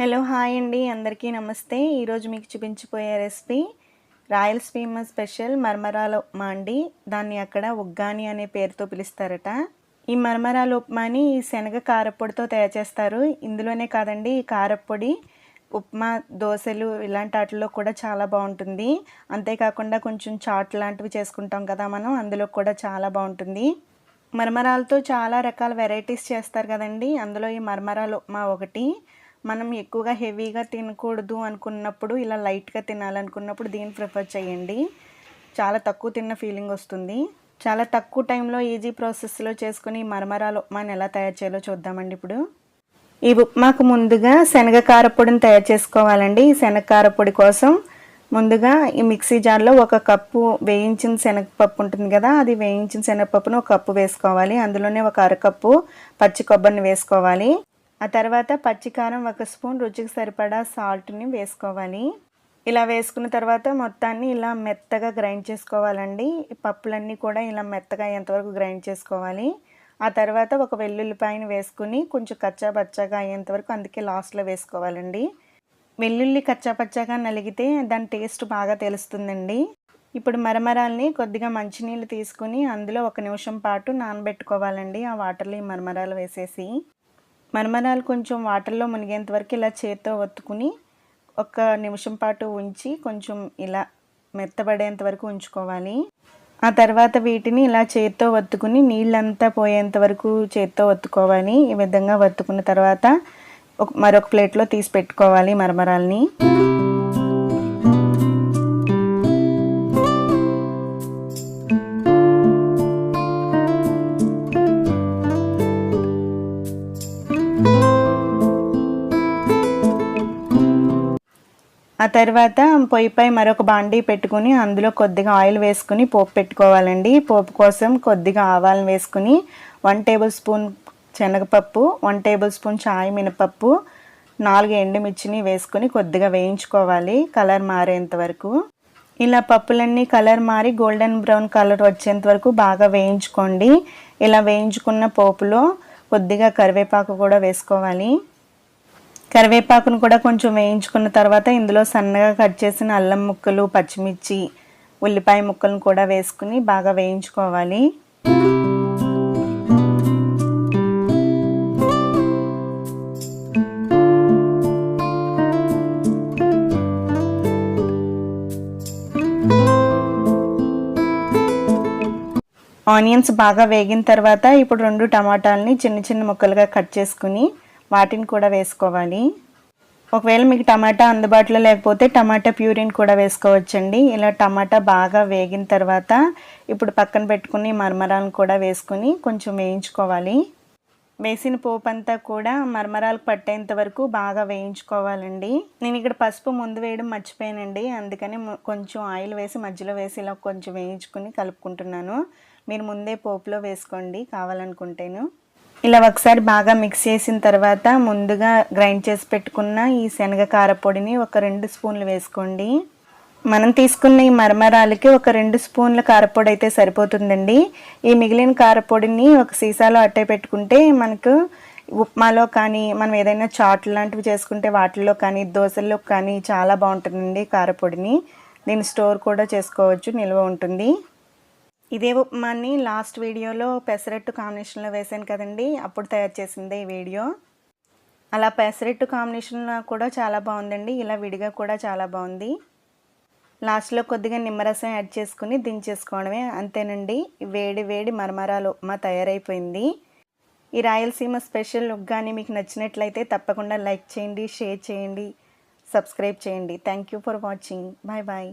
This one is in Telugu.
హలో హాయ్ అండి. అందరికీ నమస్తే. ఈరోజు మీకు చూపించిపోయే రెసిపీ రాయలసీమ స్పెషల్ మర్మరాల ఉప్మా అండి. దాన్ని అక్కడ ఉగ్గాని అనే పేరుతో పిలుస్తారట. ఈ మర్మరాల ఉప్మాని ఈ శనగ కారపొడితో తయారు చేస్తారు. ఇందులోనే కాదండి ఈ కారపొడి ఉప్మా దోశలు ఇలాంటి వాటిలో కూడా చాలా బాగుంటుంది. అంతేకాకుండా కొంచెం చాట్ లాంటివి చేసుకుంటాం కదా మనం అందులో కూడా చాలా బాగుంటుంది. మర్మరాలతో చాలా రకాల వెరైటీస్ చేస్తారు కదండి. అందులో ఈ మర్మరాల ఉప్మా ఒకటి మనం ఎక్కువగా హెవీగా తినకూడదు అనుకున్నప్పుడు ఇలా లైట్గా తినాలనుకున్నప్పుడు దీన్ని ప్రిఫర్ చేయండి. చాలా తక్కువ తిన్న ఫీలింగ్ వస్తుంది. చాలా తక్కువ టైంలో ఈజీ ప్రాసెస్లో చేసుకుని మరమరాలు ఉప్మాని ఎలా తయారు చేయాలో చూద్దామండి ఇప్పుడు. ఈ ఉప్మాకు ముందుగా శనగ కారపొడిని తయారు చేసుకోవాలండి. శనగకార శనగ కారపొడి కోసం ముందుగా ఈ మిక్సీ జార్లో ఒక కప్పు వేయించిన శనగపప్పు ఉంటుంది కదా అది వేయించిన శనగపప్పును ఒక కప్పు వేసుకోవాలి. అందులోనే ఒక అరకప్పు పచ్చి కొబ్బరిని వేసుకోవాలి. ఆ తర్వాత పచ్చికారం ఒక స్పూన్ రుచికి సరిపడా సాల్ట్ని వేసుకోవాలి. ఇలా వేసుకున్న తర్వాత మొత్తాన్ని ఇలా మెత్తగా గ్రైండ్ చేసుకోవాలండి. పప్పులన్నీ కూడా ఇలా మెత్తగా అయ్యేంతవరకు గ్రైండ్ చేసుకోవాలి. ఆ తర్వాత ఒక వెల్లుల్లిపాయని వేసుకుని కొంచెం కచ్చా బచ్చాగా అయ్యేంతవరకు అందుకే లాస్ట్లో వేసుకోవాలండి. వెల్లుల్లి కచ్చాపచ్చాగా నలిగితే దాని టేస్ట్ బాగా తెలుస్తుందండి. ఇప్పుడు మరమరాల్ని కొద్దిగా మంచినీళ్ళు తీసుకుని అందులో ఒక నిమిషం పాటు నానబెట్టుకోవాలండి. ఆ వాటర్లో ఈ మరమరాలు వేసేసి. మరమరాలు కొంచెం వాటర్లో మునిగేంత వరకు ఇలా చేత్తో ఒత్తుకుని ఒక నిమిషం పాటు ఉంచి కొంచెం ఇలా మెత్తబడేంత వరకు ఉంచుకోవాలి. ఆ తర్వాత వీటిని ఇలా చేత్తో ఒత్తుకుని నీళ్ళంతా పోయేంత వరకు చేత్తో ఒత్తుకోవాలి. ఈ విధంగా ఒత్తుకున్న తర్వాత ఒక మరొక ప్లేట్లో తీసి పెట్టుకోవాలి మరమరాల్ని. ఆ తర్వాత పొయ్యిపై మరొక బాండీ పెట్టుకుని అందులో కొద్దిగా ఆయిల్ వేసుకుని పోపు పెట్టుకోవాలండి. పోపు కోసం కొద్దిగా ఆవాలను వేసుకుని వన్ టేబుల్ స్పూన్ శనగపప్పు వన్ టేబుల్ స్పూన్ చాయ్ మినపప్పు నాలుగు ఎండుమిర్చిని వేసుకొని కొద్దిగా వేయించుకోవాలి కలర్ మారేంత వరకు. ఇలా పప్పులన్నీ కలర్ మారి గోల్డెన్ బ్రౌన్ కలర్ వచ్చేంత వరకు బాగా వేయించుకోండి. ఇలా వేయించుకున్న పోపులో కొద్దిగా కరివేపాకు కూడా వేసుకోవాలి. కరివేపాకును కూడా కొంచెం వేయించుకున్న తర్వాత ఇందులో సన్నగా కట్ చేసిన అల్లం ముక్కలు పచ్చిమిర్చి ఉల్లిపాయ ముక్కలను కూడా వేసుకుని బాగా వేయించుకోవాలి. ఆనియన్స్ బాగా వేగిన తర్వాత ఇప్పుడు రెండు టమాటాలని చిన్న చిన్న ముక్కలుగా కట్ చేసుకుని వాటిని కూడా వేసుకోవాలి. ఒకవేళ మీకు టమాటా అందుబాటులో లేకపోతే టమాటా ప్యూరిన్ కూడా వేసుకోవచ్చండి. ఇలా టమాటా బాగా వేగిన తర్వాత ఇప్పుడు పక్కన పెట్టుకుని మరమరాలను కూడా వేసుకుని కొంచెం వేయించుకోవాలి. వేసిన పోపు అంతా కూడా మరమరాలు పట్టేంత వరకు బాగా వేయించుకోవాలండి. నేను ఇక్కడ పసుపు ముందు వేయడం మర్చిపోయానండి. అందుకని కొంచెం ఆయిల్ వేసి మధ్యలో వేసి ఇలా కొంచెం వేయించుకుని కలుపుకుంటున్నాను. మీరు ముందే పోపులో వేసుకోండి కావాలనుకుంటేను. ఇలా ఒకసారి బాగా మిక్స్ చేసిన తర్వాత ముందుగా గ్రైండ్ చేసి పెట్టుకున్న ఈ శనగ కారపొడిని ఒక రెండు స్పూన్లు వేసుకోండి. మనం తీసుకున్న ఈ మరమరాలకి ఒక రెండు స్పూన్ల కారపొడి అయితే సరిపోతుందండి. ఈ మిగిలిన కారపొడిని ఒక సీసాలో అట్టే పెట్టుకుంటే మనకు ఉప్మాలో కానీ మనం ఏదైనా చాట్ లాంటివి చేసుకుంటే వాటిల్లో కానీ దోశల్లో కానీ చాలా బాగుంటుందండి కారపొడిని. దీన్ని స్టోర్ కూడా చేసుకోవచ్చు నిల్వ ఉంటుంది. ఇదే ఉప్మాని లాస్ట్ వీడియోలో పెసరట్టు కాంబినేషన్లో వేసాను కదండి. అప్పుడు తయారు చేసింది ఈ వీడియో. అలా పెసరట్టు కాంబినేషన్లో కూడా చాలా బాగుందండి. ఇలా విడిగా కూడా చాలా బాగుంది. లాస్ట్లో కొద్దిగా నిమ్మరసం యాడ్ చేసుకుని దించేసుకోవడమే. అంతేనండి. వేడి వేడి మరమరాలు ఉప్మా తయారైపోయింది. ఈ రాయలసీమ స్పెషల్ లుక్ కానీ మీకు నచ్చినట్లయితే తప్పకుండా లైక్ చేయండి షేర్ చేయండి సబ్స్క్రైబ్ చేయండి. Thank you for watching. Bye bye.